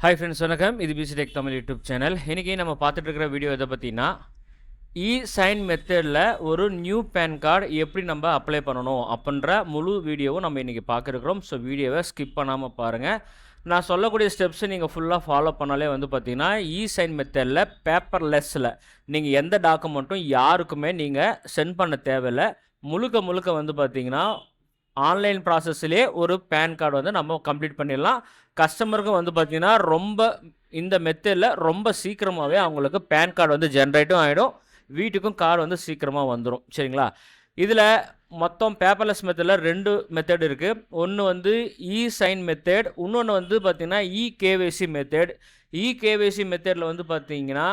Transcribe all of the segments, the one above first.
Hi friends வணக்கம். இது PC tech Tamil YouTube channel. இன்றைக்கி நம்ம பார்த்துட்டு இருக்கிற வீடியோ எதை பார்த்தீங்கன்னா இ சைன் மெத்தடில் ஒரு நியூ பேன் கார்டு எப்படி நம்ம அப்ளை பண்ணணும் அப்படின்ற முழு வீடியோவும் நம்ம இன்றைக்கி பார்க்குறோம் ஸோ வீடியோவை ஸ்கிப் பண்ணாமல் பாருங்கள் நான் சொல்லக்கூடிய ஸ்டெப்ஸை நீங்கள் ஃபுல்லாக ஃபாலோ பண்ணாலே வந்து பார்த்தீங்கன்னா இ சைன் மெத்தடில் பேப்பர்லெஸ்ஸில் நீங்கள் எந்த டாக்குமெண்ட்டும் யாருக்குமே நீங்கள் சென்ட் பண்ண தேவையில்லை. முழுக்க முழுக்க வந்து பார்த்தீங்கன்னா ஆன்லைன் ப்ராசஸ்லேயே ஒரு பேன் கார்டு வந்து நம்ம கம்ப்ளீட் பண்ணிடலாம். கஸ்டமருக்கும் வந்து பார்த்திங்கன்னா ரொம்ப இந்த மெத்தடில் ரொம்ப சீக்கிரமாகவே அவங்களுக்கு பேன் கார்டு வந்து ஜென்ரேட்டும் ஆகிடும் வீட்டுக்கும் கார்டு வந்து சீக்கிரமாக வந்துடும் சரிங்களா? இதில் மொத்தம் பேப்பர்லெஸ் மெத்தடில் ரெண்டு மெத்தட் இருக்குது ஒன்று வந்து இ சைன் மெத்தட் இன்னொன்று வந்து பார்த்திங்கன்னா e KYC method e KYC மெத்தடில் வந்து பார்த்திங்கன்னா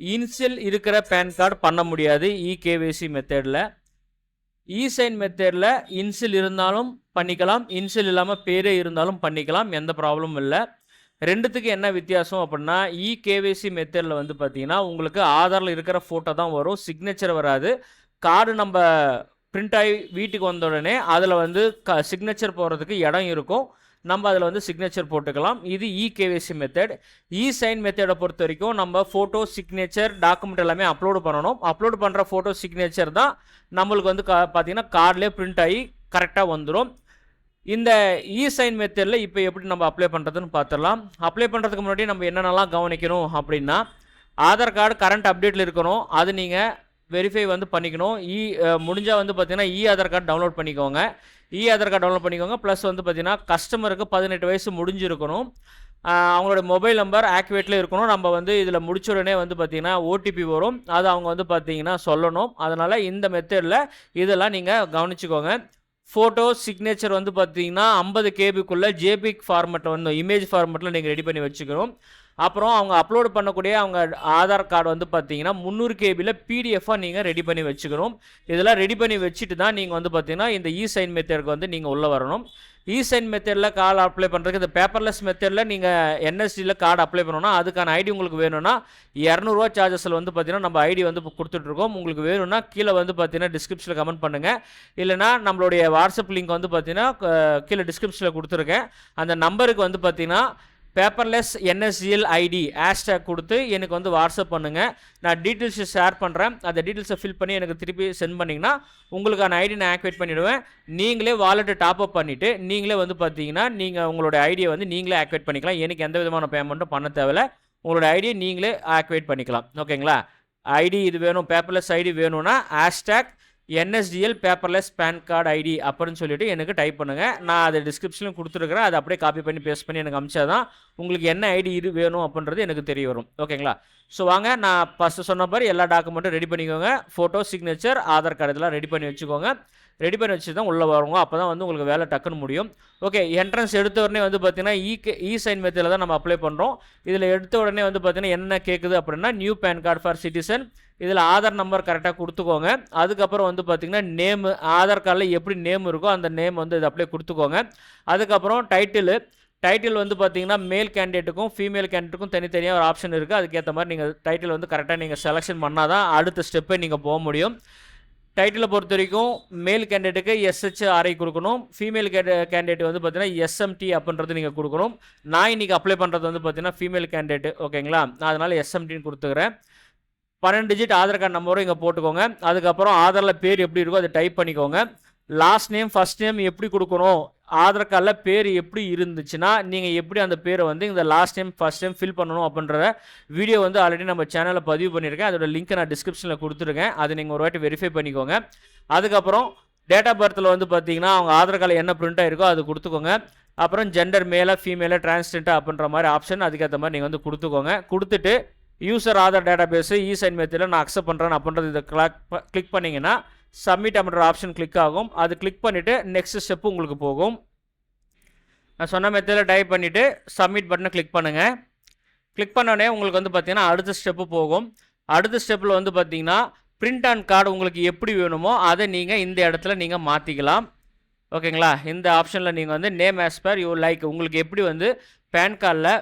இன்சியல் இருக்கிற பேன் கார்டு பண்ண முடியாது. இ கேவைசி மெத்தடில் இசைன் மெத்தேடில் இன்சில் இருந்தாலும் பண்ணிக்கலாம். இன்சில் இல்லாமல் பேரே இருந்தாலும் பண்ணிக்கலாம். எந்த ப்ராப்ளமும் இல்லை. ரெண்டுத்துக்கு என்ன வித்தியாசம் அப்படின்னா இ மெத்தேடில் மெத்தடில் வந்து பார்த்தீங்கன்னா உங்களுக்கு ஆதாரில் இருக்கிற ஃபோட்டோ தான் வரும். சிக்னேச்சர் வராது. கார்டு நம்ம பிரிண்ட் ஆகி வீட்டுக்கு வந்த உடனே அதில் வந்து க சிக்னேச்சர் போடுறதுக்கு இடம் இருக்கும். நம்ம அதில் வந்து சிக்னேச்சர் போட்டுக்கலாம். இது e KYC method e sign மெத்தடை பொறுத்த வரைக்கும் நம்ம ஃபோட்டோ சிக்னேச்சர் டாக்குமெண்ட் எல்லாமே அப்லோடு பண்ணணும். அப்லோடு பண்ணுற ஃபோட்டோ சிக்னேச்சர் தான் நம்மளுக்கு வந்து கா பார்த்தீங்கன்னா கார்ட்லேயே பிரிண்ட் ஆகி கரெக்டாக வந்துடும் இந்த இ சைன் மெத்தடில் இப்போ எப்படி நம்ம அப்ளை பண்ணுறதுன்னு பார்த்துடலாம் அப்ளை பண்ணுறதுக்கு முன்னாடி நம்ம என்னென்னலாம் கவனிக்கணும் அப்படின்னா ஆதார் கார்டு கரண்ட் அப்டேட்டில் இருக்கணும். அது நீங்கள் வெரிஃபை வந்து பண்ணிக்கணும். E, இ முடிஞ்சால் வந்து பார்த்தீங்கன்னா இ ஆதார் கார்டு டவுன்லோட் பண்ணிக்கோங்க. இ ஆதார் கார்டு டவுன்லோட் பண்ணிக்கோங்க. ப்ளஸ் வந்து பார்த்தீங்கன்னா கஸ்டமருக்கு பதினெட்டு வயசு முடிஞ்சிருக்கணும். அவங்களோட மொபைல் நம்பர் ஆக்டிவேட்டில் இருக்கணும். நம்ம வந்து இதில் முடிச்ச உடனே வந்து பார்த்திங்கன்னா ஓடிபி வரும். அது அவங்க வந்து பார்த்தீங்கன்னா சொல்லணும். அதனால் இந்த மெத்தடில் இதெல்லாம் நீங்கள் கவனிச்சுக்கோங்க. ஃபோட்டோ சிக்னேச்சர் வந்து பார்த்தீங்கன்னா ஐம்பது கேபிக்குள்ளே ஜேபிக் ஃபார்மெட்டில் வந்து இமேஜ் ஃபார்மெட்டில் நீங்கள் ரெடி பண்ணி வச்சுக்கணும். அப்புறம் அவங்க அப்லோட் பண்ணக்கூடிய அவங்க ஆதார் கார்டு வந்து பார்த்தீங்கன்னா முந்நூறு கேபியில் பிடிஎஃபாக நீங்கள் ரெடி பண்ணி வச்சுக்கணும். இதெல்லாம் ரெடி பண்ணி வச்சுட்டு தான் நீங்கள் வந்து பார்த்தீங்கன்னா இந்த இ சைன் மெத்தடுக்கு வந்து நீங்கள் உள்ளே வரணும். ஈசைன் மெத்தடில் கார்டு அப்ளை பண்ணுறதுக்கு இந்த பேப்பர்லெஸ் மெத்தடில் நீங்கள் என்எஸ்டியில் கார்டு அப்ளை பண்ணணும்னா அதுக்கான ஐடி உங்களுக்கு வேணும்னா இரநூறுவா சார்ஜஸில் வந்து பார்த்தீங்கன்னா நம்ம ஐடி வந்து கொடுத்துட்ருக்கோம். உங்களுக்கு வேணும்னா கீழே வந்து பார்த்தீங்கன்னா டிஸ்கிரிப்ஷனில் கமெண்ட் பண்ணுங்கள் இல்லைனா நம்மளுடைய வாட்ஸ்அப் லிங்க் வந்து பார்த்தீங்கன்னா கீழே டிஸ்கிரிப்ஷனில் கொடுத்துருக்கேன். அந்த நம்பருக்கு வந்து பார்த்தீங்கன்னா பேப்பர்லெஸ் என்எஸ்சிஎல் ஐடி ஹேஷ்டேக் கொடுத்து எனக்கு வந்து வாட்ஸ்அப் பண்ணுங்கள் நான் டீட்டெயில்ஸை ஷேர் பண்ணுறேன் அந்த டீட்டெயில்ஸை ஃபில் பண்ணி எனக்கு திருப்பி சென்ட் பண்ணிங்கன்னா உங்களுக்கான ஐடி நான் ஆக்டிவேட் பண்ணிவிடுவேன் நீங்களே வாலெட்டை டாப் அப் பண்ணிவிட்டு நீங்களே வந்து பார்த்தீங்கன்னா நீங்கள் உங்களோட ஐடியை வந்து நீங்களே ஆக்டிவேட் பண்ணிக்கலாம். எனக்கு எந்த விதமான பேமெண்ட்டும் பண்ண தேவையில்ல. உங்களோட ஐடியை நீங்களே ஆக்டிவேட் பண்ணிக்கலாம். ஓகேங்களா ஐடி இது வேணும். பேப்பர்லெஸ் ஐடி வேணும்னா hashtag NSDL paperless PAN card ID அப்படின்னு சொல்லிட்டு எனக்கு டைப் பண்ணுங்கள் நான் அதை டிஸ்கிரிப்ஷனில் கொடுத்துருக்குறேன். அதை அப்படியே காப்பி பண்ணி பேஸ்ட் பண்ணி எனக்கு அமிச்சா தான் உங்களுக்கு என்ன ஐடி இது வேணும் அப்படின்றது எனக்கு தெரிய வரும். ஓகேங்களா ஸோ வாங்க நான் ஃபஸ்ட்டு சொன்ன மாதிரி எல்லா டாக்குமெண்ட்டும் ரெடி பண்ணிக்கோங்க. ஃபோட்டோ சிக்னேச்சர் ஆதார் கார்டு இதெல்லாம் ரெடி பண்ணி வச்சுக்கோங்க. ரெடி பண்ணி வச்சு தான் உள்ளே வருவோம். அப்போ தான் வந்து உங்களுக்கு வேலை டக்குன்னு முடியும். ஓகே என்ட்ரன்ஸ் எடுத்த உடனே வந்து பார்த்தீங்கன்னா இ இ சைன் மெத்தடில் தான் நம்ம அப்ளை பண்ணுறோம் இதில் எடுத்த உடனே வந்து பார்த்தீங்கன்னா என்ன கேட்குது அப்படின்னா new PAN card for citizen இதில் ஆதார் நம்பர் கரெக்டாக கொடுத்துக்கோங்க. அதுக்கப்புறம் வந்து பார்த்தீங்கன்னா நேமு ஆதார் கார்டில் எப்படி நேம் இருக்கோ அந்த நேம் வந்து இது அப்படியே கொடுத்துக்கோங்க. அதுக்கப்புறம் டைட்டிலு டைட்டில் வந்து பார்த்தீங்கன்னா மேல் கேண்டிடேட்டுக்கும் ஃபீமேல் கேண்டிடேட்டுக்கும் தனித்தனியாக ஒரு ஆப்ஷன் இருக்குது அதுக்கேற்ற மாதிரி நீங்கள் டைட்டில் வந்து கரெக்டாக நீங்கள் செலெக்ஷன் பண்ணால் தான் அடுத்த ஸ்டெப்பை நீங்கள் போக முடியும். டைட்டிலை பொறுத்த வரைக்கும் மேல் கேண்டிடேட்டுக்கு எஸ்ஹெச் ஆர்ஐ கொடுக்கணும். ஃபீமேல் கேண்டிடேட் வந்து பார்த்தீங்கன்னா எஸ்எம்டி அப்படின்றது நீங்கள் கொடுக்கணும். நான் இன்றைக்கி அப்ளை பண்ணுறது வந்து பார்த்தீங்கன்னா ஃபீமேல் கேண்டிடேட் ஓகேங்களா நான் அதனால் எஸ்எம்டின்னு கொடுத்துக்கிறேன். பன்னெண்டு டிஜிட் ஆதார் கார்டு நம்பரும் இங்கே போட்டுக்கோங்க. அதுக்கப்புறம் ஆதாரில் பேர் எப்படி இருக்கோ அதை டைப் பண்ணிக்கோங்க. லாஸ்ட் நேம் ஃபர்ஸ்ட் நேம் எப்படி கொடுக்கணும்? ஆதார் கார்டில் பேர் எப்படி இருந்துச்சுன்னா நீங்கள் எப்படி அந்த பேரை வந்து இந்த last time first time fill பண்ணணும் அப்படின்றத வீடியோ வந்து ஆல்ரெடி நம்ம சேனலில் பதிவு பண்ணியிருக்கேன். அதோட லிங்க்கை நான் டிஸ்கிரிப்ஷனில் கொடுத்துருக்கேன். அதை நீங்கள் ஒரு வாட்டி வெரிஃபை பண்ணிக்கோங்க. அதுக்கப்புறம் டேட் ஆஃப் பர்த்தில் வந்து பார்த்தீங்கன்னா அவங்க ஆதார் கார்டில் என்ன பிரிண்ட் ஆகிருக்கோ அது கொடுத்துக்கோங்க. அப்புறம் ஜெண்டர் மேலே ஃபீமேலாக டிரான்ஸ்ஜெண்டர் அப்படின்ற மாதிரி ஆப்ஷன் அதுக்கேற்ற மாதிரி நீங்கள் வந்து கொடுத்துக்கோங்க. கொடுத்துட்டு user Aadhaar database e sign மெத்தடில் நான் அக்செப்ட் பண்ணுறேன் அப்படின்றது இதை கிளாக் கிளிக் பண்ணிங்கன்னா சப்மிட் அப்படின்ற ஆப்ஷன் கிளிக் ஆகும். அது கிளிக் பண்ணிவிட்டு நெக்ஸ்ட் ஸ்டெப்பு உங்களுக்கு போகும். நான் சொன்ன மெத்தடில் டைப் பண்ணிவிட்டு சப்மிட் பட்டனை கிளிக் பண்ணுங்கள் கிளிக் பண்ணோடனே உங்களுக்கு வந்து பார்த்திங்கன்னா அடுத்த ஸ்டெப்பு போகும். அடுத்த ஸ்டெப்பில் வந்து பார்த்தீங்கன்னா பிரிண்ட் ஆன் கார்டு உங்களுக்கு எப்படி வேணுமோ அதை நீங்கள் இந்த இடத்துல நீங்கள் மாற்றிக்கலாம் ஓகேங்களா இந்த ஆப்ஷனில் நீங்கள் வந்து name as per you like உங்களுக்கு எப்படி வந்து பேன் கார்டில்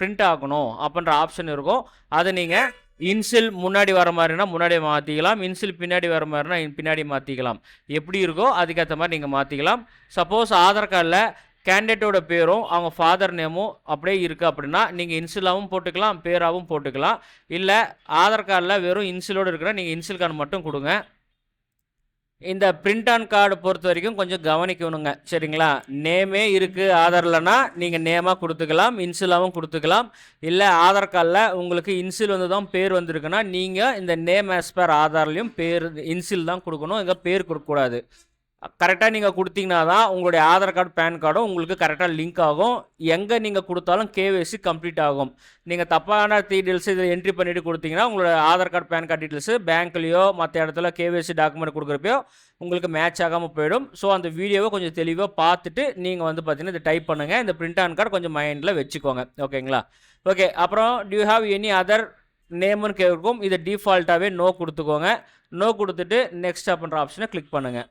பிரிண்ட் ஆகணும் அப்படின்ற ஆப்ஷன் இருக்கும். அதை நீங்கள் இன்சில் முன்னாடி வர மாதிரினா முன்னாடி மாற்றிக்கலாம் இன்சில் பின்னாடி வர மாதிரினா பின்னாடி மாற்றிக்கலாம் எப்படி இருக்கோ அதுக்கேற்ற மாதிரி நீங்கள் மாற்றிக்கலாம் சப்போஸ் ஆதார் கார்டில் கேண்டிடேட்டோட பேரும் அவங்க ஃபாதர் நேமும் அப்படியே இருக்குது அப்படின்னா நீங்கள் இன்சிலாகவும் போட்டுக்கலாம் பேராகவும் போட்டுக்கலாம். இல்லை ஆதார் கார்டில் வெறும் இன்சிலோடு இருக்கிற நீங்கள் இன்சில் கார்டு மட்டும் கொடுங்க. இந்த பிரிண்ட் ஆன் கார்டு பொறுத்த வரைக்கும் கொஞ்சம் கவனிக்கணுங்க. சரிங்களா? நேமே இருக்குது ஆதார்லனா நீங்கள் நேமாக கொடுத்துக்கலாம் இன்சிலாவும் கொடுத்துக்கலாம். இல்லை ஆதார் கார்டில் உங்களுக்கு இன்சில் வந்து தான் பேர் வந்திருக்குன்னா நீங்கள் இந்த நேம் ஆஸ் பர் ஆதார்லேயும் பேர் இன்சில் தான் கொடுக்கணும். இங்கே பேர் கொடுக்கக்கூடாது. கரெக்டாக நீங்கள் கொடுத்தீங்கன்னா தான் உங்களுடைய ஆதார் கார்டு பேன் கார்டும் உங்களுக்கு கரெக்டாக லிங்க் ஆகும். எங்கே நீங்கள் கொடுத்தாலும் கேவைசி கம்ப்ளீட் ஆகும். நீங்கள் தப்பான டீட்டெயில்ஸ் இதில் என்ட்ரி பண்ணிவிட்டு கொடுத்தீங்கன்னா உங்களோட Aadhaar card PAN card details பேங்க்லேயோ மற்ற இடத்துல கேவைசி டாக்குமெண்ட் கொடுக்குறப்பயோ உங்களுக்கு மேட்ச் ஆகாமல் போயிடும். ஸோ அந்த வீடியோவை கொஞ்சம் தெளிவாக பார்த்துட்டு நீங்கள் வந்து பார்த்தீங்கன்னா இதை டைப் பண்ணுங்கள் இந்த பிரிண்ட் ஆன் கார்டு கொஞ்சம் மைண்டில் வச்சுக்கோங்க. ஓகேங்களா ஓகே அப்புறம் do you have any other நேம்னு கேட்கும் இதை டிஃபால்ட்டாகவே நோ கொடுத்துக்கோங்க. நோ கொடுத்துட்டு நெக்ஸ்ட் அப்படின்ற ஆப்ஷனை கிளிக் பண்ணுங்கள்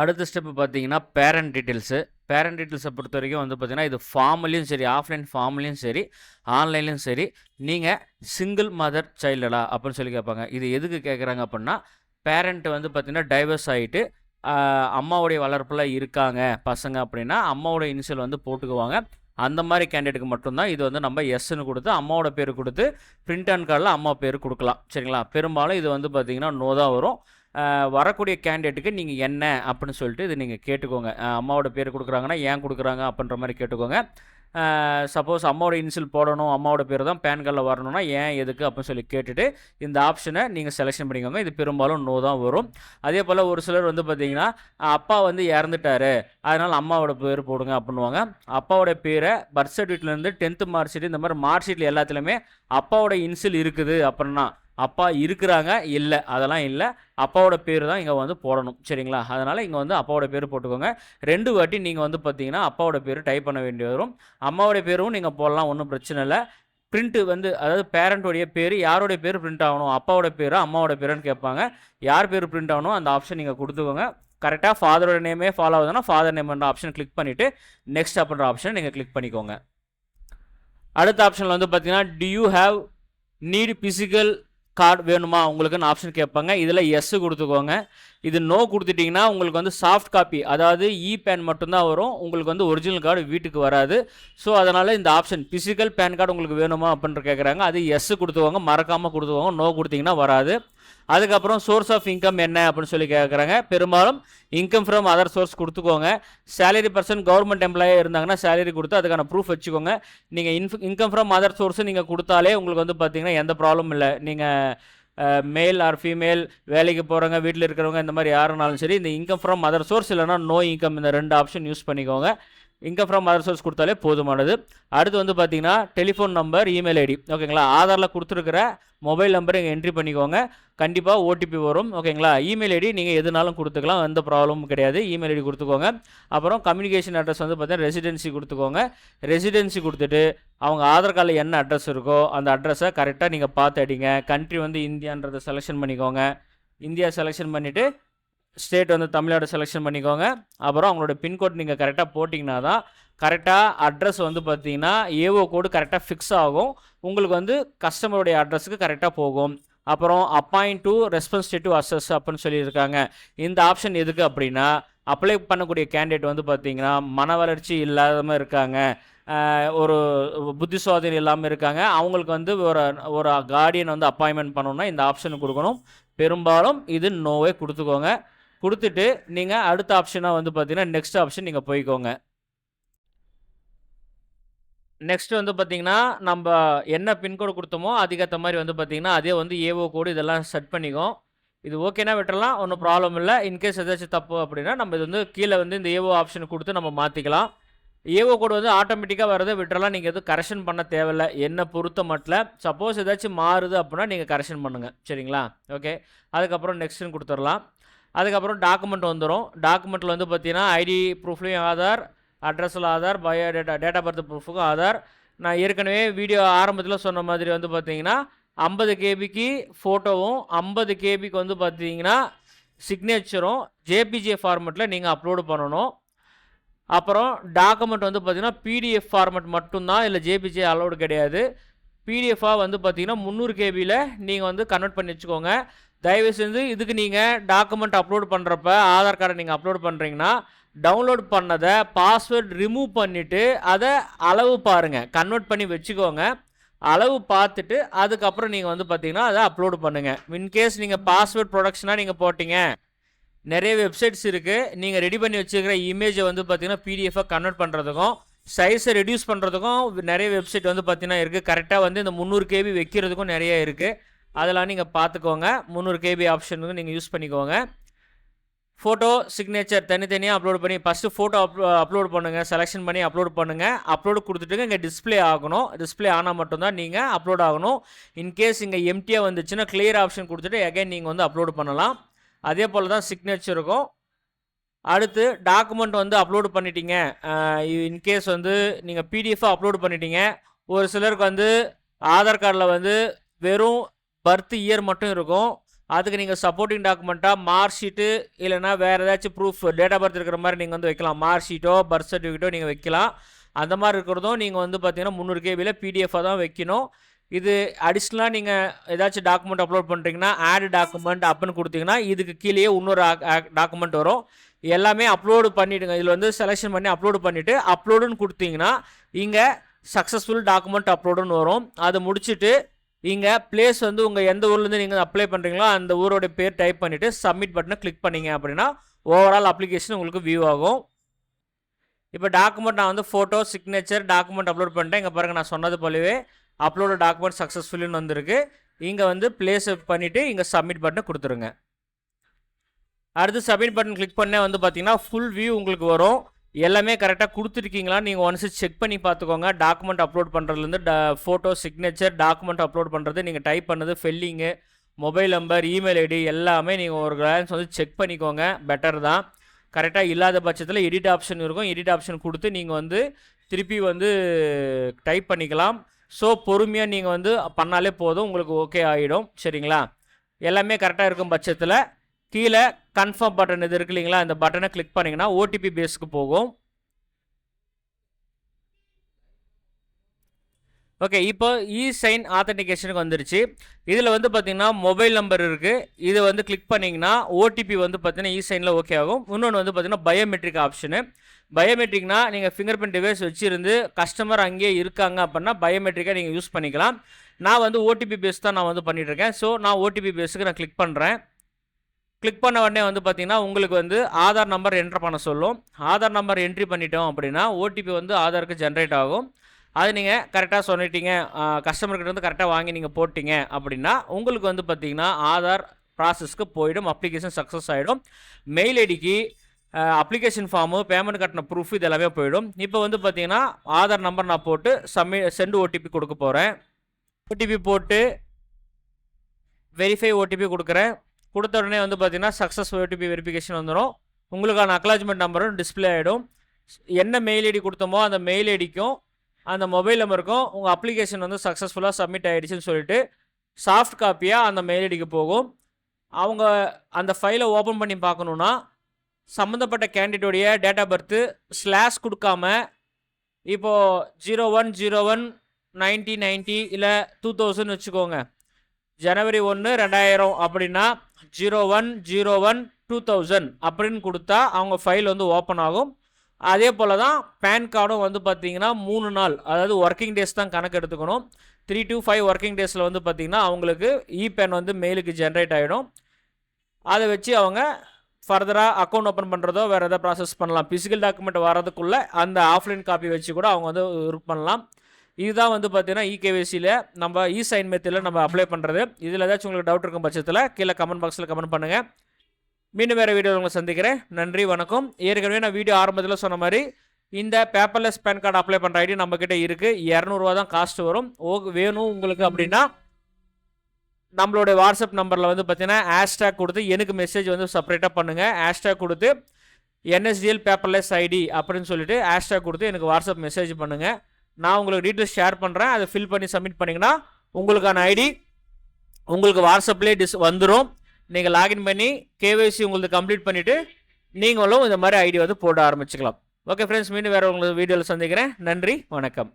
அடுத்த ஸ்டெப்பு பார்த்தீங்கன்னா பேரண்ட் டீட்டெயில்ஸு பேரண்ட் டீட்டெயில்ஸை பொறுத்த வரைக்கும் வந்து பார்த்தீங்கன்னா இது ஃபார்ம்லேயும் சரி ஆஃப்லைன் ஃபார்ம்லேயும் சரி ஆன்லைன்லேயும் சரி. நீங்கள் சிங்கிள் மதர் சைல்டா அப்படின்னு சொல்லி கேட்பாங்க. இது எதுக்கு கேட்குறாங்க அப்படின்னா பேரண்ட் வந்து பார்த்தீங்கன்னா டைவர்ஸ் ஆகிட்டு அம்மாவுடைய வளர்ப்பில் இருக்காங்க பசங்க அப்படின்னா அம்மாவோட இனிஷியல் வந்து போட்டுக்குவாங்க. அந்த மாதிரி கேண்டிடேட்டுக்கு மட்டும்தான் இது வந்து நம்ம எஸ்ன்னு கொடுத்து அம்மாவோட பேர் கொடுத்து பிரிண்ட் அண்ட் கார்டில் அம்மா பேர் கொடுக்கலாம். சரிங்களா? பெரும்பாலும் இது வந்து பார்த்தீங்கன்னா நோ தான் வரும். வரக்கூடிய கேண்டிடேட்டுக்கு நீங்கள் என்ன அப்படின்னு சொல்லிட்டு இது நீங்கள் கேட்டுக்கோங்க. அம்மாவோட பேர் கொடுக்குறாங்கன்னா ஏன் கொடுக்குறாங்க அப்படின்ற மாதிரி கேட்டுக்கோங்க. சப்போஸ் அம்மாவோட இன்சில் போடணும் அம்மாவோட பேர் தான் பேன் கார்டில் வரணும்னா ஏன் எதுக்கு அப்படின்னு சொல்லி கேட்டுட்டு இந்த ஆப்ஷனை நீங்கள் செலெக்ஷன் பண்ணிக்கோங்க. இது பெரும்பாலும் நோ தான் வரும். அதே போல் ஒரு சிலர் வந்து பார்த்தீங்கன்னா அப்பா வந்து இறந்துட்டாரு அதனால் அம்மாவோட பேர் போடுங்க அப்படின்வாங்க அப்பாவோட பேரை பர்த் சர்டிஃபிகேட்லேருந்து டென்த்து மார்க் ஷீட் இந்த மாதிரி மார்க் ஷீட்டில் எல்லாத்துலேயுமே அப்பாவோட இன்சில் இருக்குது அப்படின்னா அப்பா இருக்கிறாங்க? இல்லை. அதெல்லாம் இல்லை. அப்பாவோட பேர் தான் இங்கே வந்து போடணும். சரிங்களா? அதனால் இங்கே வந்து அப்பாவோட பேர் போட்டுக்கோங்க. ரெண்டு வாட்டி நீங்கள் வந்து பார்த்தீங்கன்னா அப்பாவோட பேர் டைப் பண்ண வேண்டி வரும். அம்மாவோட பேரும் நீங்கள் போடலாம். ஒன்றும் பிரச்சனை இல்லை. பிரிண்ட்டு வந்து அதாவது பேரண்ட்டோடைய பேர் யாரோடைய பேர் பிரிண்ட் ஆகணும்? அப்பாவோட பேரா அம்மாவோட பேருன்னு கேட்பாங்க. யார் பேர் பிரிண்ட் ஆகணும்? அந்த ஆப்ஷன் நீங்கள் கொடுத்துக்கோங்க. கரெக்டாக ஃபாதரோட நேமே ஃபாலோ ஆகுதுன்னா ஃபாதர் நேம்ன்ற ஆப்ஷன் கிளிக் பண்ணிவிட்டு நெக்ஸ்ட் அப்படின்ற ஆப்ஷன் நீங்கள் கிளிக் பண்ணிக்கோங்க. அடுத்த ஆப்ஷனில் வந்து பார்த்தீங்கன்னா do you have need physical card வேணுமா? உங்களுக்குன்னு ஆப்ஷன் கேட்பாங்க. இதில் எஸ் கொடுத்துக்கோங்க. இது நோ கொடுத்துட்டிங்கன்னா உங்களுக்கு வந்து சாஃப்ட் காப்பி அதாவது இ பேன் மட்டும்தான் வரும். உங்களுக்கு வந்து ஒரிஜினல் கார்டு வீட்டுக்கு வராது. ஸோ அதனால் இந்த ஆப்ஷன் பிசிக்கல் பேன் கார்டு உங்களுக்கு வேணுமா? அப்படின்ற கேட்குறாங்க அது எஸ் கொடுத்துக்கோங்க. மறக்காமல் கொடுத்துக்கோங்க. நோ கொடுத்தீங்கன்னா வராது. அதுக்கப்புறம் சோர்ஸ் ஆஃப் இன்கம் என்ன அப்படின்னு சொல்லி கேட்குறாங்க பெரும்பாலும் இன்கம் ஃப்ரம் அதர் சோர்ஸ் கொடுத்துக்கோங்க. சேலரி பர்சன் கவர்மெண்ட் எம்ப்ளாயாக இருந்தாங்கன்னா சேலரி கொடுத்து அதுக்கான ப்ரூஃப் வச்சுக்கோங்க. நீங்கள் இன்ஃப் இன்கம் ஃப்ரம் அதர் சோர்ஸ் நீங்கள் கொடுத்தாலே உங்களுக்கு வந்து பார்த்தீங்கன்னா எந்த ப்ராப்ளமும் இல்லை. நீங்கள் மேல் ஆர் ஃபீமேல் வேலைக்கு போகிறவங்க வீட்டில் இருக்கிறவங்க இந்த மாதிரி யாருனாலும் சரி இந்த இன்கம் ஃப்ரம் அதர் சோர்ஸ் இல்லைனா நோ இன்கம் இந்த ரெண்டு ஆப்ஷன் யூஸ் பண்ணிக்கோங்க. இன்கம் ஃப்ரம் அதர் சோர்ஸ் கொடுத்தாலே போதுமானது. அடுத்து வந்து பார்த்தீங்கன்னா டெலிஃபோன் நம்பர் இமெயில் ஐடி ஓகேங்களா ஆதாரில் கொடுத்துருக்கிற மொபைல் நம்பர் இங்கே என்ட்ரி பண்ணிக்கோங்க. கண்டிப்பாக ஓடிபி வரும். ஓகேங்களா இமெயில் ஐடி நீங்கள் எதுனாலும் கொடுத்துக்கலாம். எந்த ப்ராப்ளமும் கிடையாது. இமெயில் ஐடி கொடுத்துக்கோங்க. அப்புறம் கம்யூனிகேஷன் அட்ரஸ் வந்து பார்த்தீங்கன்னா ரெசிடென்சி கொடுத்துக்கோங்க. ரெசிடென்சி கொடுத்துட்டு அவங்க ஆதார் கார்டில் என்ன அட்ரஸ் இருக்கோ அந்த அட்ரஸை கரெக்டாக நீங்கள் பார்த்து அடிங்க. கண்ட்ரி வந்து இந்தியான்றதை செலெக்ஷன் பண்ணிக்கோங்க. இந்தியா செலெக்ஷன் பண்ணிவிட்டு ஸ்டேட் வந்து தமிழ்நாடு செலெக்ஷன் பண்ணிக்கோங்க. அப்புறம் அவங்களோட பின்கோட் நீங்கள் கரெக்டாக போட்டிங்கன்னா தான் கரெக்டாக அட்ரஸ் வந்து பார்த்தீங்கன்னா ஏஓ கோடு கரெக்டாக ஃபிக்ஸ் ஆகும். உங்களுக்கு வந்து கஸ்டமருடைய அட்ரஸுக்கு கரெக்டாக போகும். அப்புறம் அப்பாயிண்ட் டு ரெஸ்பான்சிட்டிவ் அசஸ் அப்படின்னு சொல்லியிருக்காங்க. இந்த ஆப்ஷன் எதுக்கு அப்படின்னா அப்ளை பண்ணக்கூடிய கேண்டிடேட் வந்து பார்த்தீங்கன்னா மன வளர்ச்சி இல்லாமல் இருக்காங்க. ஒரு புத்தி சுவாதீனம் இல்லாமல் இருக்காங்க. அவங்களுக்கு வந்து ஒரு ஒரு கார்டியன் வந்து அப்பாயின்மெண்ட் பண்ணணும்னா இந்த ஆப்ஷன் கொடுக்கணும். பெரும்பாலும் இது நோவே கொடுத்துக்கோங்க. கொடுத்துட்டு நீங்கள் அடுத்த ஆப்ஷனாக வந்து பார்த்தீங்கன்னா நெக்ஸ்ட் ஆப்ஷன் நீங்கள் போய்க்கோங்க. நெக்ஸ்ட் வந்து பார்த்தீங்கன்னா நம்ம என்ன பின்கோடு கொடுத்தோமோ அதுக்கேற்ற மாதிரி வந்து பார்த்தீங்கன்னா அதே வந்து ஏஓ கோடு இதெல்லாம் செட் பண்ணிக்கும். இது ஓகேனா விட்டுறலாம் ஒன்றும் ப்ராப்ளம் இல்லை. இன்கேஸ் ஏதாச்சும் தப்பு அப்படின்னா நம்ம இது வந்து கீழே வந்து இந்த ஏஓ ஆப்ஷன் கொடுத்து நம்ம மாற்றிக்கலாம் ஏஓ கோடு வந்து ஆட்டோமேட்டிக்காக வரதை விட்டுறலாம். நீங்கள் எதுவும் கரெக்ஷன் பண்ண தேவையில்லை. என்ன பொறுத்த மட்டும் சப்போஸ் ஏதாச்சும் மாறுது அப்படின்னா நீங்கள் கரெக்ஷன் பண்ணுங்கள் சரிங்களா? ஓகே அதுக்கப்புறம் நெக்ஸ்ட்டுன்னு கொடுத்துடலாம். அதுக்கப்புறம் டாக்குமெண்ட் வந்துடும் டாக்குமெண்ட்டில் வந்து பார்த்தீங்கன்னா ஐடி ப்ரூஃப்லேயும் ஆதார் அட்ரஸில் Aadhaar bio data date of birth ப்ரூஃபுக்கும் Aadhaar நான் ஏற்கனவே வீடியோ ஆரம்பத்தில் சொன்ன மாதிரி வந்து பார்த்தீங்கன்னா ஐம்பது கேபிக்கு ஃபோட்டோவும் ஐம்பது கேபிக்கு வந்து பார்த்தீங்கன்னா சிக்னேச்சரும் ஜேபிஜே ஃபார்மெட்டில் நீங்கள் அப்லோடு பண்ணணும். அப்புறம் டாக்குமெண்ட் வந்து பார்த்தீங்கன்னா பிடிஎஃப் ஃபார்மெட் மட்டும்தான் இல்லை ஜேபிஜே அலோடு கிடையாது. பிடிஎஃபாக வந்து பார்த்தீங்கன்னா முந்நூறு கேபியில் நீங்கள் வந்து கன்வெர்ட் பண்ணி வச்சுக்கோங்க. தயவு செஞ்சு இதுக்கு நீங்கள் டாக்குமெண்ட் அப்லோட் பண்ணுறப்ப ஆதார் கார்டை நீங்கள் அப்லோட் பண்ணுறீங்கன்னா டவுன்லோட் பண்ணதை பாஸ்வேர்ட் ரிமூவ் பண்ணிவிட்டு அதை அளவு பாருங்கள் கன்வெர்ட் பண்ணி வச்சுக்கோங்க. அளவு பார்த்துட்டு அதுக்கப்புறம் நீங்கள் வந்து பார்த்தீங்கன்னா அதை அப்லோடு பண்ணுங்கள் இன்கேஸ் நீங்கள் பாஸ்வேர்ட் ப்ரொடக்ஷனாக நீங்கள் போட்டிங்க. நிறைய வெப்சைட்ஸ் இருக்குது நீங்கள் ரெடி பண்ணி வச்சுருக்கிற இமேஜை வந்து பார்த்தீங்கன்னா பிடிஎஃபாக கன்வெர்ட் பண்ணுறதுக்கும் சைஸை ரெடியூஸ் பண்ணுறதுக்கும் நிறைய வெப்சைட் வந்து பார்த்தீங்கன்னா இருக்குது கரெக்டாக வந்து இந்த முந்நூறு கேபி வைக்கிறதுக்கும் நிறைய இருக்குது அதெல்லாம் நீங்கள் பார்த்துக்கோங்க முந்நூறு கேபி ஆப்ஷனுக்கு நீங்கள் யூஸ் பண்ணிக்கோங்க. ஃபோட்டோ சிக்னேச்சர் தனித்தனியாக அப்லோட் பண்ணி ஃபஸ்ட்டு ஃபோட்டோ அப் அப்லோட் பண்ணுங்கள் செலெக்ஷன் பண்ணி அப்லோட் பண்ணுங்கள் அப்லோடு கொடுத்துட்டு இங்கே டிஸ்ப்ளே ஆகணும். டிஸ்ப்ளே ஆனால் மட்டும்தான் நீங்கள் அப்லோட் ஆகணும். இன்கேஸ் இங்கே எம்டியாக வந்துச்சுன்னா கிளியர் ஆப்ஷன் கொடுத்துட்டு அகைன் நீங்கள் வந்து அப்லோட் பண்ணலாம். அதே போல் தான் சிக்னேச்சர் இருக்கும். அடுத்து டாக்குமெண்ட் வந்து அப்லோடு பண்ணிட்டீங்க. இன்கேஸ் வந்து நீங்கள் பிடிஎஃபாக அப்லோடு பண்ணிட்டீங்க. ஒரு சிலருக்கு வந்து ஆதார் கார்டில் வந்து வெறும் பர்த் இயர் மட்டும் இருக்கும். அதுக்கு நீங்கள் சப்போர்ட்டிங் டாக்குமெண்ட்டாக மார்க் ஷீட்டு இல்லைனா வேறு ஏதாச்சும் ப்ரூஃப் டேட் ஆஃப் பர்த் இருக்கிற மாதிரி நீங்கள் வந்து வைக்கலாம். மார்க் ஷீட்டோ பர்த் சர்டிஃபிகேட்டோ நீங்கள் வைக்கலாம். அந்த மாதிரி இருக்கிறதும் நீங்கள் வந்து பார்த்தீங்கன்னா முந்நூறு கேபியில் பிடிஎஃபாக தான் வைக்கணும். இது அடிஷ்னலாக நீங்கள் ஏதாச்சும் டாக்குமெண்ட் அப்லோட் பண்ணுறீங்கன்னா ஆட் டாக்குமெண்ட் அப்படின்னு கொடுத்தீங்கன்னா இதுக்கு கீழேயே இன்னொரு டாக்குமெண்ட் வரும். எல்லாமே அப்லோடு பண்ணிவிடுங்க இதில் வந்து செலெக்ஷன் பண்ணி அப்லோடு பண்ணிவிட்டு அப்லோடுன்னு கொடுத்தீங்கன்னா இங்கே சக்ஸஸ்ஃபுல் டாக்குமெண்ட் அப்லோடுன்னு வரும். அதை முடிச்சுட்டு இங்கே பிளேஸ் வந்து உங்கள் எந்த ஊர்லேருந்து நீங்கள் அப்ளை பண்ணுறீங்களோ அந்த ஊரோட பேர் டைப் பண்ணிவிட்டு சப்மிட் பட்டனை கிளிக் பண்ணிங்க அப்படின்னா ஓவரால் அப்ளிகேஷன் உங்களுக்கு வியூ ஆகும். இப்போ டாக்குமெண்ட் நான் வந்து ஃபோட்டோ சிக்னேச்சர் டாக்குமெண்ட் அப்லோட் பண்ணிட்டேன். இங்கே பாருங்கள் நான் சொன்னது போலவே அப்லோடு டாக்குமெண்ட் சக்ஸஸ்ஃபுல்லுன்னு வந்திருக்கு. இங்கே வந்து பிளேஸ் பண்ணிவிட்டு இங்கே சப்மிட் பட்டனை கொடுத்துருங்க. அடுத்து சப்மிட் பட்டன் கிளிக் பண்ணே வந்து பார்த்தீங்கன்னா ஃபுல் வியூ உங்களுக்கு வரும். எல்லாமே கரெக்டாக கொடுத்துருக்கீங்களா? நீங்கள் ஒன்ஸ் செக் பண்ணி பார்த்துக்கோங்க. டாக்குமெண்ட் அப்லோட் பண்ணுறதுலேருந்து ட ஃபோட்டோ சிக்னேச்சர் டாக்குமெண்ட் அப்லோட் பண்ணுறது நீங்கள் டைப் பண்ணது filling mobile number email ID எல்லாமே நீங்கள் ஒரு கிளான்ஸ் வந்து செக் பண்ணிக்கோங்க. பெட்டர் தான். கரெக்டாக இல்லாத பட்சத்தில் எடிட் ஆப்ஷன் இருக்கும். எடிட் ஆப்ஷன் கொடுத்து நீங்கள் வந்து திருப்பி வந்து டைப் பண்ணிக்கலாம். ஸோ பொறுமையாக நீங்கள் வந்து பண்ணாலே போதும். உங்களுக்கு ஓகே ஆகிடும் சரிங்களா? எல்லாமே கரெக்டாக இருக்கும் பட்சத்தில். கீழே கன்ஃபார்ம் பட்டன் இது இருக்கு இல்லைங்களா? இந்த பட்டனை கிளிக் பண்ணிங்கன்னா ஓடிபி பேஸ்க்கு போகும். ஓகே இப்போ இ சைன் ஆத்தன்டிகேஷனுக்கு வந்துருச்சு. இதில் வந்து பார்த்தீங்கன்னா மொபைல் நம்பர் இருக்குது இதை வந்து கிளிக் பண்ணிங்கன்னா ஓடிபி வந்து பார்த்தீங்கன்னா இ சைனில் ஓகே ஆகும். இன்னொன்று வந்து பார்த்தீங்கன்னா பயோமெட்ரிக் ஆப்ஷனு பயோமெட்ரிக்னா நீங்கள் ஃபிங்கர் பிரிண்ட் டிவைஸ் வச்சுருந்து கஸ்டமர் அங்கேயே இருக்காங்க அப்படின்னா பயோமெட்ரிக்காக நீங்கள் யூஸ் பண்ணிக்கலாம். நான் வந்து ஓடிபி பேஸ் தான் நான் வந்து பண்ணிகிட்ருக்கேன் ஸோ நான் ஓடிபி பேஸுக்கு நான் கிளிக் பண்ணுறேன் கிளிக் பண்ண உடனே வந்து பார்த்தீங்கன்னா உங்களுக்கு வந்து ஆதார் நம்பர் என்ட்ரு பண்ண சொல்லும். ஆதார் நம்பர் என்ட்ரி பண்ணிட்டோம் அப்படின்னா ஓடிபி வந்து ஆதாருக்கு ஜென்ரேட் ஆகும். அது நீங்கள் கரெக்டாக சொல்லிட்டீங்க கஸ்டமர்கிட்ட வந்து கரெக்டாக வாங்கி நீங்கள் போட்டிங்க அப்படின்னா உங்களுக்கு வந்து பார்த்தீங்கன்னா ஆதார் ப்ராசஸ்க்கு போயிடும். அப்ளிகேஷன் சக்ஸஸ் ஆகிடும் மெயில் ஐடிக்கு அப்ளிகேஷன் ஃபார்மு பேமெண்ட் கட்டின ப்ரூஃப் இது எல்லாமே போயிடும். இப்போ வந்து பார்த்தீங்கன்னா ஆதார் நம்பர் நான் போட்டு சம்மி சென்ட் ஓடிபி கொடுக்க போகிறேன் ஓடிபி போட்டு வெரிஃபை ஓடிபி கொடுக்குறேன். கொடுத்த உடனே வந்து பார்த்தீங்கன்னா சக்ஸஸ் ஓடிபி வெரிஃபிகேஷன் வந்துடும் உங்களுக்கான அக்லாஜ்மெண்ட் நம்பரும் டிஸ்பிளே ஆகிடும் என்ன மெயில் ஐடி கொடுத்தோமோ அந்த மெயில் ஐடிக்கும் அந்த மொபைல் நம்பருக்கும் உங்கள் அப்ளிகேஷன் வந்து சக்ஸஸ்ஃபுல்லாக சப்மிட் ஆகிடுச்சின்னு சொல்லிட்டு சாஃப்ட் காப்பியாக அந்த மெயில் ஐடிக்கு போகும். அவங்க அந்த ஃபைலை ஓப்பன் பண்ணி பார்க்கணுன்னா சம்மந்தப்பட்ட கேண்டிடேட்டுடைய டேட் ஆஃப் பர்த்து ஸ்லாஷ் கொடுக்காம இப்போது zero one zero one nineteen ninety இல்லை டூ தௌசண்ட் வச்சுக்கோங்க. ஜனவரி ஒன்று ரெண்டாயிரம் அப்படின்னா zero one zero one two thousand அப்படின்னு கொடுத்தா அவங்க ஃபைல் வந்து ஓப்பன் ஆகும். அதே போல் தான் பேன் கார்டும் வந்து பார்த்திங்கன்னா மூணு நாள் அதாவது ஒர்க்கிங் டேஸ் தான் கணக்கு எடுத்துக்கணும். த்ரீ டு ஃபைவ் ஒர்க்கிங் டேஸில் வந்து பார்த்திங்கன்னா அவங்களுக்கு இ பேன் வந்து மெயிலுக்கு ஜென்ரேட் ஆகிடும் அதை வச்சு அவங்க ஃபர்தராக அக்கௌண்ட் ஓப்பன் பண்ணுறதோ வேறு எதாவது ப்ராசஸ் பண்ணலாம். ஃபிசிக்கல் டாக்குமெண்ட் வரதுக்குள்ளே அந்த ஆஃப்லைன் காப்பி வச்சு கூட அவங்க வந்து ஒர்க் பண்ணலாம். இதுதான் வந்து பார்த்தீங்கன்னா இகேவிசியில் நம்ம இ சைன் மெத்தில் நம்ம அப்ளை பண்ணுறது இதில் ஏதாச்சும் உங்களுக்கு டவுட் இருக்கும் பட்சத்தில் கீழே கமெண்ட் பாக்ஸில் கமெண்ட் பண்ணுங்கள் மீண்டும் வேறு வீடியோ உங்களை சந்திக்கிறேன். நன்றி வணக்கம். ஏற்கனவே நான் வீடியோ ஆரம்பத்தில் சொன்ன மாதிரி இந்த பேப்பர்லெஸ் பேன் கார்டு அப்ளை பண்ணுற ஐடி நம்மக்கிட்ட இருக்குது இரநூறுவா தான் காஸ்ட் வரும். ஓ வேணும் உங்களுக்கு அப்படின்னா நம்மளுடைய வாட்ஸ்அப் நம்பரில் வந்து பார்த்தீங்கன்னா ஹேஷ்டேக் கொடுத்து எனக்கு மெசேஜ் வந்து செப்பரேட்டாக பண்ணுங்கள் ஹேஷ்டேக் கொடுத்து என்எஸ்டிஎல் பேப்பர்லெஸ் ஐடி அப்படின்னு சொல்லிட்டு ஹேஷ்டேக் கொடுத்து எனக்கு வாட்ஸ்அப் மெசேஜ் பண்ணுங்கள் நான் உங்களுக்கு டீட்டெயில்ஸ் ஷேர் பண்ணுறேன் அதை ஃபில் பண்ணி சப்மிட் பண்ணிங்கன்னா உங்களுக்கான ஐடி உங்களுக்கு வாட்ஸ்அப்லேயே டிஸ் வந்துடும் நீங்கள் லாகின் பண்ணி கேவைசி உங்களுக்கு கம்ப்ளீட் பண்ணிவிட்டு நீங்களும் இந்த மாதிரி ஐடி வந்து போட ஆரம்பிச்சுக்கலாம். ஓகே ஃப்ரெண்ட்ஸ் மீண்டும் வேறு உங்களுக்கு வீடியோவில் சந்திக்கிறேன். நன்றி வணக்கம்.